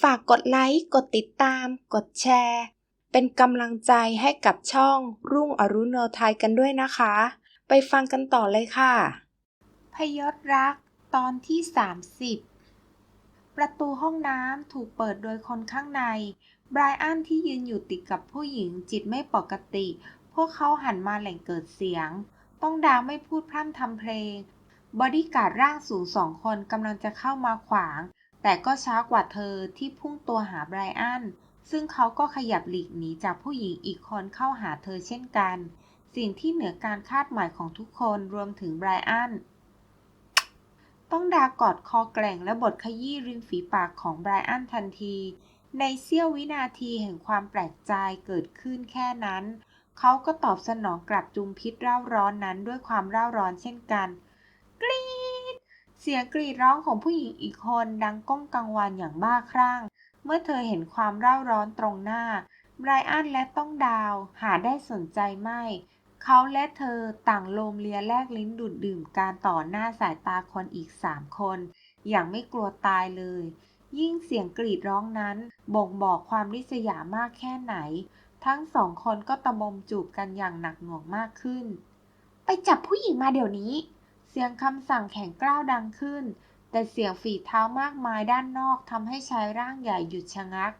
ฝากกดไลค์ กดติดตาม กดแชร์ เป็นกำลังใจให้กับช่องรุ่งอรุณโนไทยกันด้วยนะคะ ไปฟังกันต่อเลยค่ะ พยศรักตอนที่ 30 ประตูห้องน้ำถูกเปิดโดยคนข้างในไบรอันที่ยืนอยู่ติดกับผู้หญิงจิตไม่ปกติ พวกเขาหันมาแหล่งเกิดเสียง ต้องดาวไม่พูดพร่ำทำเพลง บอดี้การ์ดร่างสูงสองคนกำลังจะเข้ามาขวาง แต่ก็ช้ากว่าเธอที่พุ่งตัวหาไบรอัน ซึ่งเขาก็ขยับหลีกหนีจากผู้หญิงอีกคนเข้าหาเธอเช่นกัน สิ่งที่เหนือการคาดหมายของทุกคนรวมถึงไบรอัน ต้องดากอดคอแกร่งและบดขยี้ริมฝีปากของไบรอันทันที ในเสี้ยววินาทีแห่งความแปลกใจเกิดขึ้นแค่นั้น เขาก็ตอบสนองกลับจุมพิษเร่าร้อนนั้นด้วยความเร่าร้อนเช่นกัน กรี เสียงกรีดร้องของผู้หญิงอีกคนดังก้องกังวานอย่างบ้าคลั่ง เมื่อเธอเห็นความเร่าร้อนตรงหน้าไบรอันและต้องดาว หาได้สนใจไม่ เขาและเธอต่างโลมเลียแลกลิ้นดูดดื่มการต่อหน้าสายตาคนอีกสามคน อย่างไม่กลัวตายเลย ยิ่งเสียงกรีดร้องนั้น บ่งบอกความริษยามากแค่ไหน ทั้งสองคนก็ตะมมจูบกันอย่างหนักหน่วงมากขึ้น ไปจับผู้หญิงมาเดี๋ยวนี้ เสียงคำสั่งแข็งกร้าวดังขึ้น แต่เสียงฝีเท้ามากมายด้านนอกทำให้ชายร่างใหญ่หยุดชะงัก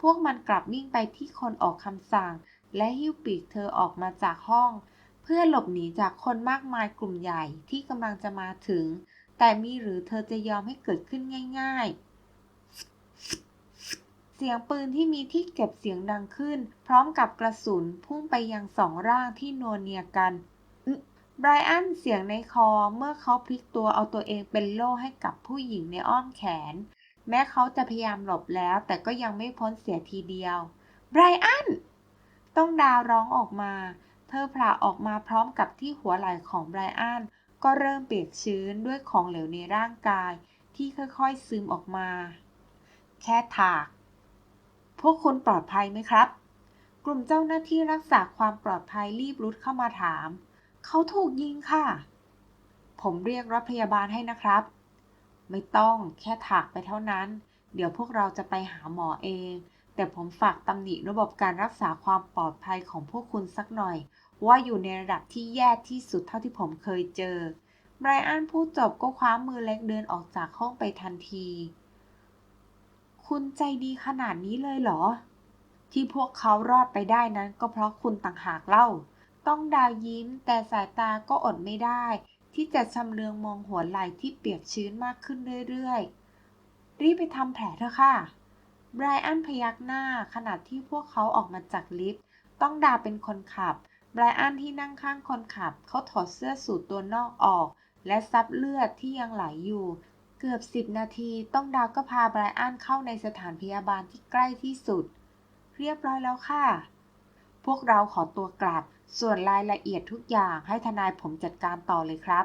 พวกมันกลับวิ่งไปที่คนออกคำสั่ง และหิ้วปีกเธอออกมาจากห้อง เพื่อหลบหนีจากคนมากมายกลุ่มใหญ่ที่กำลังจะมาถึง แต่มีหรือเธอจะยอมให้เกิดขึ้นง่ายๆ เสียงปืนที่มีที่เก็บเสียงดังขึ้น พร้อมกับกระสุนพุ่งไปยังสองร่างที่นวเนียกัน ไบรอันเสียงในคอเมื่อเขาพลิกตัวเอาตัวเองเป็นโล่ให้กับผู้หญิงในอ้อมแขน แม้เขาจะพยายามหลบแล้ว แต่ก็ยังไม่พ้นเสียทีเดียวไบรอันต้องดาวร้องออกมา เธอผละออกมาพร้อมกับที่หัวไหล่ของไบรอันก็เริ่มเปียกชื้นด้วยของเหลวในร่างกาย ที่ค่อยๆซึมออกมา แค่ถาก พวกคุณปลอดภัยไหมครับ กลุ่มเจ้าหน้าที่รักษาความปลอดภัยรีบรุดเข้ามาถาม เขาถูกยิงค่ะ ผมเรียกรถพยาบาลให้นะครับ ไม่ต้องแค่ถากไปเท่านั้น เดี๋ยวพวกเราจะไปหาหมอเอง แต่ผมฝากตำหนิระบบการรักษาความปลอดภัยของพวกคุณสักหน่อย ว่าอยู่ในระดับที่แย่ที่สุดเท่าที่ผมเคยเจอไบรอันพูดจบก็คว้ามือเล็กเดินออกจากห้องไปทันที คุณใจดีขนาดนี้เลยเหรอ ที่พวกเขารอดไปได้นั้นก็เพราะคุณต่างหากเล่า ต้องดาวยิ้ม แต่สายตาก็อดไม่ได้ ที่จะชำเลืองมองหัวไหล่ที่เปียกชื้นมากขึ้นเรื่อยๆ รีบไปทำแผลเถอะค่ะไบรอันพยักหน้าขณะที่พวกเขาออกมาจากลิฟต์ต้องดาวเป็นคนขับไบรอันที่นั่งข้างคนขับ เขาถอดเสื้อสูทตัวนอกออก และซับเลือดที่ยังไหลอยู่ เกือบสิบนาทีต้องดาวก็พาไบรอันเข้าในสถานพยาบาลที่ใกล้ที่สุด เรียบร้อยแล้วค่ะ พวกเราขอตัวกลับ ส่วนรายละเอียดทุกอย่างให้ทนายผมจัดการต่อเลยครับ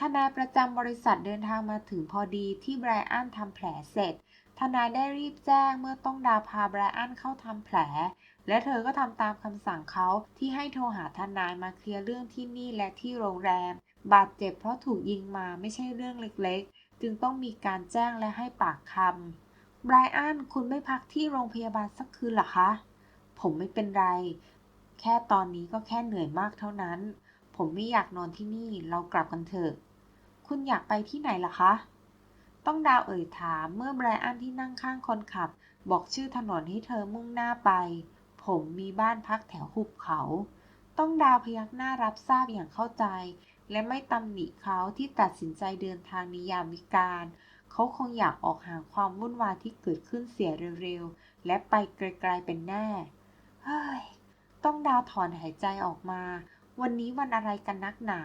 ทนายประจำบริษัทเดินทางมาถึงพอดีที่ไบรอันทำแผลเสร็จ ทนายได้รีบแจ้งเมื่อต้องดาพาไบรอันเข้าทำแผล และเธอก็ทำตามคำสั่งเขาที่ให้โทรหาทนายมาเคลียร์เรื่องที่นี่และที่โรงแรม บาดเจ็บเพราะถูกยิงมาไม่ใช่เรื่องเล็กๆ จึงต้องมีการแจ้งและให้ปากคำไบรอันคุณไม่พักที่โรงพยาบาลสักคืนหรอคะ ผมไม่เป็นไร แค่ตอนนี้ก็แค่เหนื่อยมากเท่านั้น ผมไม่อยากนอนที่นี่ เรากลับกันเถอะ คุณอยากไปที่ไหนล่ะคะ ต้องดาวเอ่ยถามเมื่อไบรอันที่นั่งข้างคนขับ บอกชื่อถนนให้เธอมุ่งหน้าไป ผมมีบ้านพักแถวหุบเขา ต้องดาวพยักหน้ารับทราบอย่างเข้าใจ และไม่ตำหนิเขาที่ตัดสินใจเดินทางนิยามวิการเขาคงอยากออกห่างความวุ่นวายที่เกิดขึ้นเสียเร็วๆ และไปไกลๆเป็นแน่ เฮ้ย ต้องดาวถอนหายใจออกมา วันนี้วันอะไรกันนักหนา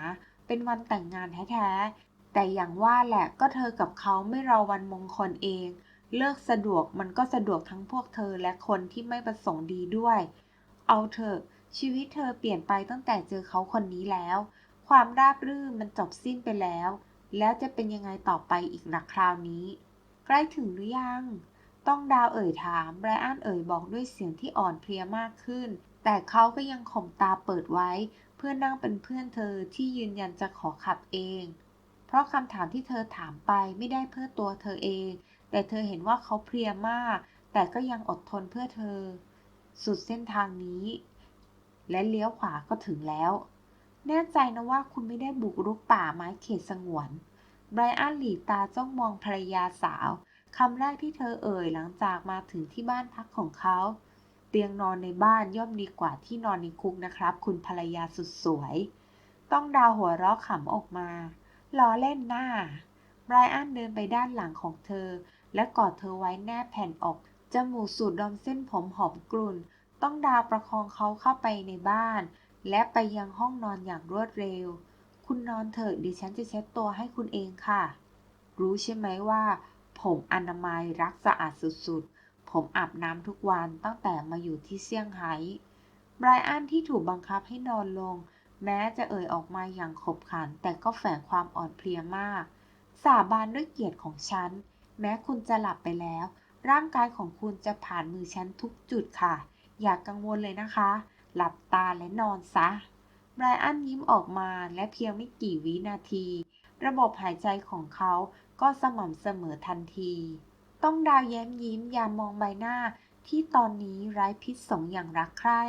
เป็นวันแต่งงานแท้ๆ แต่อย่างว่าแหละก็เธอกับเขาไม่รอวันมงคลเอง เลิกสะดวกมันก็สะดวกทั้งพวกเธอและคนที่ไม่ประสงค์ดีด้วย เอาเถอะ ชีวิตเธอเปลี่ยนไปตั้งแต่เจอเขาคนนี้แล้ว ความราบรื่นมันจบสิ้นไปแล้ว แล้วจะเป็นยังไงต่อไปอีกหลักคราวนี้ ใกล้ถึงหรือยังต้องดาวเอ่ยถามไบรอันเอ่ยบอกด้วยเสียงที่อ่อนเพลียมากขึ้น แต่เขาก็ยังข่มตาเปิดไว้ เพื่อนั่งเป็นเพื่อนเธอที่ยืนยันจะขอขับเอง เพราะคำถามที่เธอถามไปไม่ได้เพื่อตัวเธอเอง แต่เธอเห็นว่าเขาเพลียมาก แต่ก็ยังอดทนเพื่อเธอ สุดเส้นทางนี้ และเลี้ยวขวาก็ถึงแล้ว แน่ใจนะว่าคุณไม่ได้บุกรุกป่าไม้เขตสงวนไบรอันหลีตาจ้องมองภรรยาสาวคำแรกที่เธอเอ่ยหลังจากมาถึงที่บ้านพักของเขา เตียงนอนในบ้านย่อมดีกว่าที่นอนในคุกนะครับ คุณภรรยาสุดสวย ต้องดาวหัวเราะขำออกมาล้อเล่นหน้าไบรอันเดินไปด้านหลังของเธอ และกอดเธอไว้แนบแผ่นอก จมูกสูดดมเส้นผมหอมกลุ่น ต้องดาวประคองเขาเข้าไปในบ้าน และไปยังห้องนอนอย่างรวดเร็ว คุณนอนเถอะดิฉันจะเช็ดตัวให้คุณเองค่ะ รู้ใช่ไหมว่า ผมอนามัยรักสะอาดสุดๆ ผมอาบน้ำทุกวันตั้งแต่มาอยู่ที่เซี่ยงไฮ้ไบรอันที่ถูกบังคับให้นอนลง แม้จะเอ่ยออกมาอย่างขบขัน แต่ก็แฝงความอ่อนเพลียมาก สาบานด้วยเกียรติของฉัน แม้คุณจะหลับไปแล้ว ร่างกายของคุณจะผ่านมือฉันทุกจุดค่ะ อย่ากกังวลเลยนะคะ หลับตาและนอนซะไบรอันยิ้มออกมาและเพียงไม่กี่วินาที ระบบหายใจของเขาก็สม่ำเสมอทันที ต้องดาวแย้มยิ้มยามมองใบหน้า ที่ตอนนี้ไร้พิษสงอย่างรักใคร่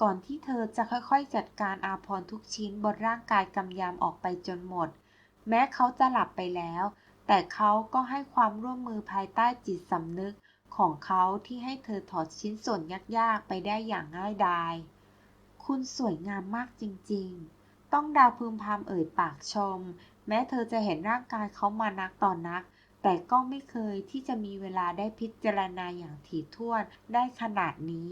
ก่อนที่เธอจะค่อยๆ จัดการอาพรทุกชิ้นบนร่างกายกำยำออกไปจนหมด แม้เขาจะหลับไปแล้ว แต่เขาก็ให้ความร่วมมือภายใต้จิตสำนึกของเขาที่ให้เธอถอดชิ้นส่วนยากๆ ไปได้อย่างง่ายดาย คุณสวยงามมากจริงๆ ต้องดาวพึมพำเอ่ยปากชม แม้เธอจะเห็นร่างกายเขามานักต่อนนัก แต่ก็ไม่เคยที่จะมีเวลาได้พิจารณาอย่างถี่ถ้วนได้ขนาดนี้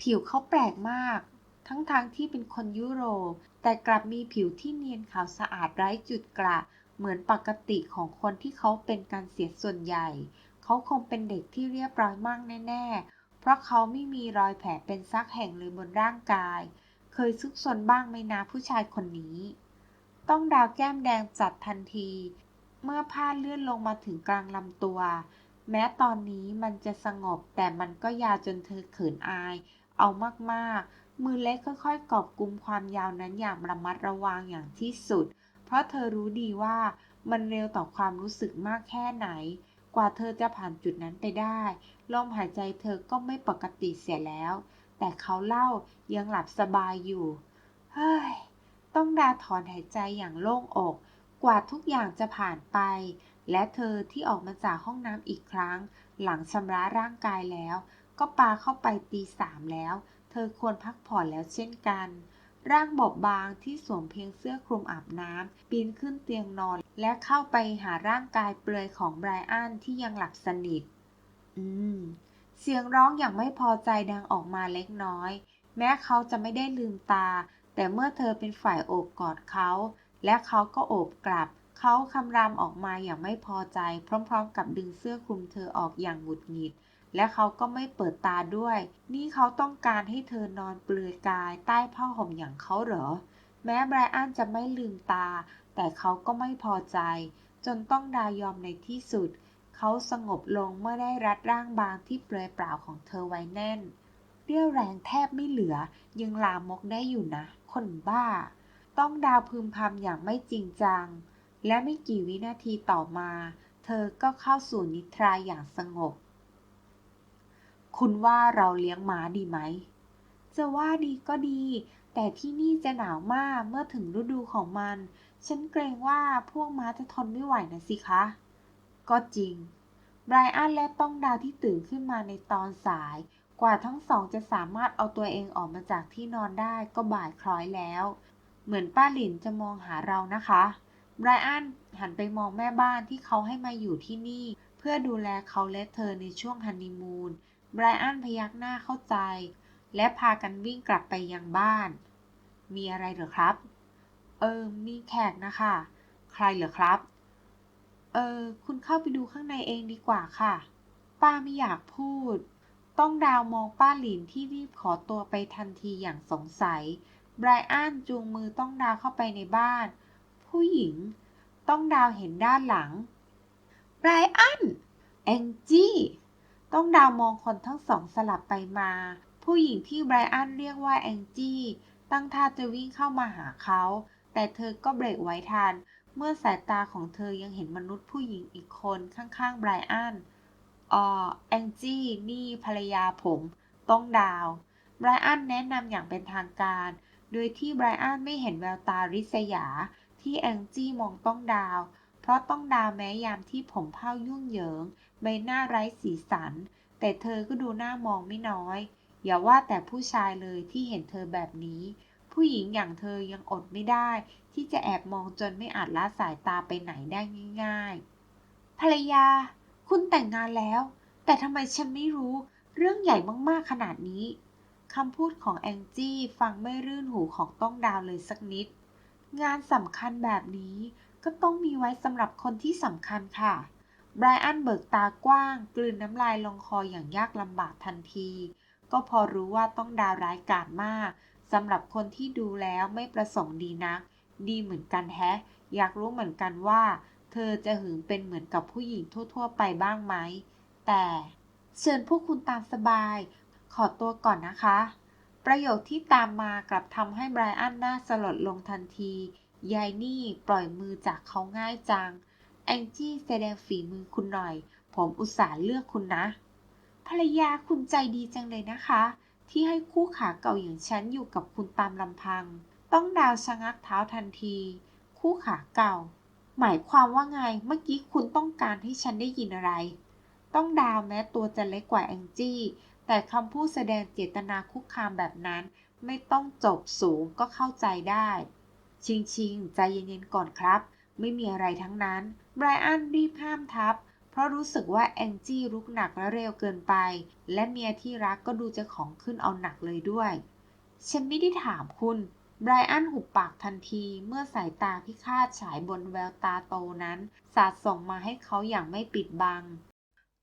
ผิวเขาแปลกมาก ทั้งๆทที่เป็นคนยุโรป แต่กลับมีผิวที่เนียนขาวสะอาดไร้จุดกระ เหมือนปกติของคนที่เขาเป็นการเสียส่วนใหญ่ เขาคงเป็นเด็กที่เรียบร้อยมากแน่ ๆ เพราะเขาไม่มีรอยแผลเป็นซักแห่งเลยบนร่างกาย เคยซุกซนบ้างไหมนะผู้ชายคนนี้ ต้องดาวแก้มแดงจัดทันที เมื่อผ้าเลื่อนลงมาถึงกลางลำตัว แม้ตอนนี้มันจะสงบแต่มันก็ยาวจนเธอเขินอาย เอามากๆ มือเล็กค่อยๆ กอบกุมความยาวนั้นอย่างระมัดระวังอย่างที่สุด เพราะเธอรู้ดีว่ามันเร็วต่อความรู้สึกมากแค่ไหน กว่าเธอจะผ่านจุดนั้นไปได้ ลมหายใจเธอก็ไม่ปกติเสียแล้ว แต่เขาเล่ายังหลับสบายอยู่ เฮ้ย ต้องดาถอนหายใจอย่างโล่งอก กว่าทุกอย่างจะผ่านไป และเธอที่ออกมาจากห้องน้ำอีกครั้ง หลังชำระร่างกายแล้ว ก็ปาเข้าไปตีสามแล้ว เธอควรพักผ่อนแล้วเช่นกัน ร่างบอบบางที่สวมเพียงเสื้อคลุมอาบน้ำปีนขึ้นเตียงนอน และเข้าไปหาร่างกายเปลือยของไบรอันที่ยังหลับสนิท อืม เสียงร้องอย่างไม่พอใจดังออกมาเล็กน้อย แม้เขาจะไม่ได้ลืมตา แต่เมื่อเธอเป็นฝ่ายโอบกอดเขา และเขาก็โอบกลับ เขาคำรามออกมาอย่างไม่พอใจ พร้อมๆ กับดึงเสื้อคลุมเธอออกอย่างหงุดหงิด และเขาก็ไม่เปิดตาด้วย นี่เขาต้องการให้เธอนอนเปลือยกายใต้ผ้าห่มอย่างเขาเหรอ แม้ไบรอันจะไม่ลืมตา แต่เขาก็ไม่พอใจ จนต้องดายอมในที่สุด เขาสงบลงเมื่อได้รัดร่างบางที่เปลือยเปล่าของเธอไว้แน่น เรี่ยวแรงแทบไม่เหลือ ยังลามกได้อยู่นะ คนบ้า ต้องดาวพึมพำอย่างไม่จริงจัง และไม่กี่วินาทีต่อมา เธอก็เข้าสู่นิทราอย่างสงบ คุณว่าเราเลี้ยงม้าดีไหม จะว่าดีก็ดี แต่ที่นี่จะหนาวมากเมื่อถึงฤดูของมัน ฉันเกรงว่าพวกม้าจะทนไม่ไหวนะสิคะ ก็จริงไบรอันและต้องดาวที่ตื่นขึ้นมาในตอนสาย กว่าทั้งสองจะสามารถเอาตัวเองออกมาจากที่นอนได้ก็บ่ายคล้อยแล้ว เหมือนป้าหลินจะมองหาเรานะคะไบรอันหันไปมองแม่บ้านที่เขาให้มาอยู่ที่นี่ เพื่อดูแลเขาและเธอในช่วงฮันนีมูนไบรอันพยักหน้าเข้าใจ และพากันวิ่งกลับไปยังบ้าน มีอะไรเหรอครับ เออ มีแขกนะคะ ใครเหรอครับ เออ คุณเข้าไปดูข้างในเองดีกว่าค่ะ ป้าไม่อยากพูด ต้องดาวมองป้าหลินที่รีบขอตัวไปทันทีอย่างสงสัย ไบรอันจูงมือต้องดาวเข้าไปในบ้าน ผู้หญิง ต้องดาวเห็นด้านหลัง ไบรอัน แองจี้ ต้องดาวมองคนทั้งสองสลับไปมา ผู้หญิงที่ไบรอันเรียกว่าแองจี้ ตั้งท่าจะวิ่งเข้ามาหาเขา แต่เธอก็เบรกไว้ทัน เมื่อสายตาของเธอยังเห็นมนุษย์ผู้หญิงอีกคนข้างๆไบรอันอ๋อแองจี้ นี่ภรรยาผม ต้องดาวไบรอันแนะนำอย่างเป็นทางการ โดยที่ไบรอันไม่เห็นแววตาริษยาที่แองจี้มองต้องดาว เพราะต้องดาวแม้ยามที่ผมเผ้ายุ่งเหยิง ใบหน้าไร้สีสัน แต่เธอก็ดูหน่ามองไม่น้อย อย่าว่าแต่ผู้ชายเลยที่เห็นเธอแบบนี้ ผู้หญิงอย่างเธอยังอดไม่ได้ ที่จะแอบมองจนไม่อาจละสายตาไปไหนได้ง่ายๆ ภรรยา คุณแต่งงานแล้ว แต่ทำไมฉันไม่รู้ เรื่องใหญ่มากๆขนาดนี้ คำพูดของแองจี้ฟังไม่รื่นหูของต้องดาวเลยสักนิด งานสำคัญแบบนี้ก็ต้องมีไว้สำหรับคนที่สำคัญค่ะ ไบรอันเบิกตากว้าง กลืนน้ำลายลงคออย่างยากลำบากทันที ก็พอรู้ว่าต้องดาวร้ายกาจมากสำหรับคนที่ดูแล้วไม่ประสงค์ดีนัก ดีเหมือนกันแฮะ อยากรู้เหมือนกันว่า เธอจะหึงเป็นเหมือนกับผู้หญิงทั่ว ๆ ไปบ้างไหม แต่ เชิญพวกคุณตามสบาย ขอตัวก่อนนะคะ ประโยคที่ตามมากลับทำให้ไบรอันหน้าสลดลงทันที ยายนี่ปล่อยมือจากเขาง่ายจัง แองจี้แสดงฝีมือคุณหน่อย ผมอุตส่าห์เลือกคุณนะ ภรรยาคุณใจดีจังเลยนะคะ ที่ให้คู่ขาเก่าอย่างฉันอยู่กับคุณตามลำพัง ต้องดาวชะงักเท้าทันที คู่ขาเก่า หมายความว่าไง เมื่อกี้คุณต้องการให้ฉันได้ยินอะไร ต้องดาวแม้ตัวจะเล็กกว่าแองจี้ แต่คำพูดแสดงเจตนาคุกคามแบบนั้น ไม่ต้องจบสูงก็เข้าใจได้ ชิงชิงใจเย็นๆก่อนครับ ไม่มีอะไรทั้งนั้นไบรอันรีบห้ามทับ เพราะรู้สึกว่าแองจี้รุกหนักและเร็วเกินไป และเมียที่รักก็ดูจะของขึ้นเอาหนักเลยด้วย ฉันไม่ได้ถามคุณไบรอันหุบปากทันทีเมื่อสายตาพิฆาตฉายบนแววตาโตนั้น สาดส่งมาให้เขาอย่างไม่ปิดบัง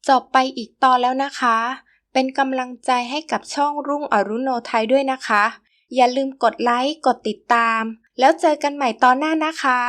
จบไปอีกตอนแล้วนะคะ เป็นกำลังใจให้กับช่องรุ่งอรุโนไทยด้วยนะคะ อย่าลืมกดไลค์ กดติดตาม แล้วเจอกันใหม่ตอนหน้านะคะ